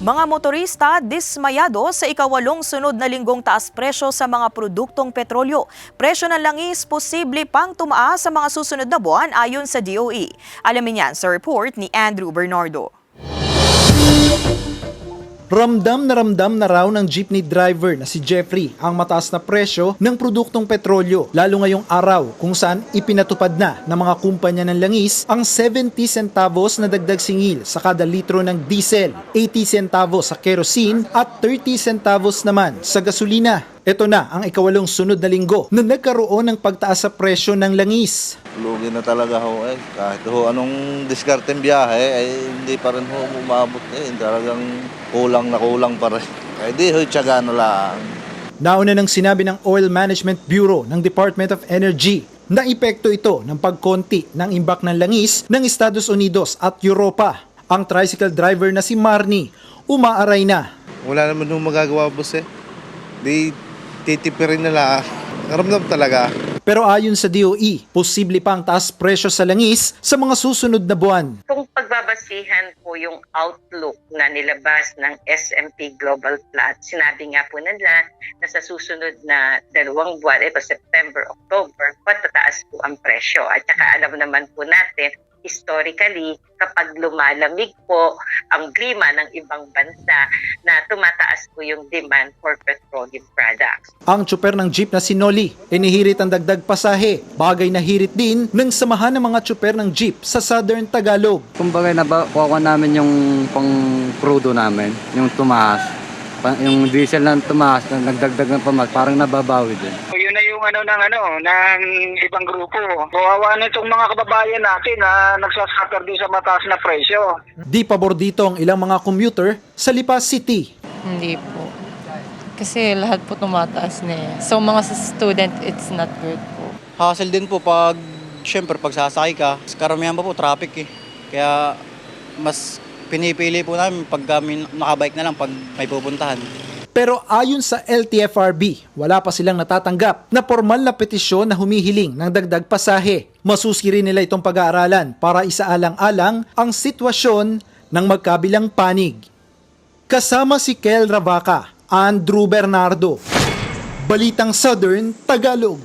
Mga motorista dismayado sa ikawalong sunod na linggong taas presyo sa mga produktong petrolyo. Presyo ng langis posible pang tumaas sa mga susunod na buwan ayon sa DOE. Alamin yan sa report ni Andrew Bernardo. Ramdam na ramdam na raw ng jeepney driver na si Jeffrey ang mataas na presyo ng produktong petrolyo lalo ngayong araw kung saan ipinatupad na ng mga kumpanya ng langis ang 70 centavos na dagdag singil sa kada litro ng diesel, 80 centavos sa kerosene at 30 centavos naman sa gasolina. Ito na ang ikawalong sunod na linggo na nagkaroon ng pagtaas sa presyo ng langis. Lugi na talaga ho eh. Kahit ho anong diskarteng biyahe, ay hindi pa rin ho umabot eh. Talagang kulang na kulang pa rin. Kaya di ho tiyaga na lang. Nauna nang sinabi ng Oil Management Bureau ng Department of Energy na epekto ito ng pagkonti ng imbak ng langis ng Estados Unidos at Europa. Ang tricycle driver na si Marnie umaaray na. Wala naman nung magagawa boss eh. Di titipirin na lang. Karamdam talaga. Pero ayon sa DOE, posible pa ang taas presyo sa langis sa mga susunod na buwan. kung pagbabasihan po yung outlook na nilabas ng S&P Global Platts, sinabi nga po nila na sa susunod na dalawang buwan, ito September, October, patataas po ang presyo. At saka alam naman po natin, historically, kapag lumalamig po ang klima ng ibang bansa, na tumataas po yung demand for petroleum products. Ang tsuper ng jeep na si Noli, inihirit ang dagdag pasahe. Bagay na hirit din ng samahan ng mga tsuper ng jeep sa Southern Tagalog. Kumbaga nabakuha namin yung pang crudo namin, yung tumaas. Yung diesel na tumaas, na nagdagdag ng pamas, parang nababawi din. Yung ano ng ano ng ibang grupo. Kawawa na itong mga kababayan natin na nagsasuffer din sa mataas na presyo. Di pabor dito ang ilang mga commuter sa Lipa City. Hindi po. Kasi lahat po tumataas na eh. So mga sa student, it's not good po. hassle din po pag, syempre, pag sasakay ka, karamihan pa po traffic eh. Kaya, mas pinipili po namin pag kami nakabike na lang pag may pupuntahan. Pero ayon sa LTFRB, wala pa silang natatanggap na formal na petisyon na humihiling ng dagdag pasahe. Masusi rin nila itong pag-aaralan para isaalang-alang ang sitwasyon ng magkabilang panig. Kasama si Kel Ravaca, Andrew Bernardo, Balitang Southern Tagalog.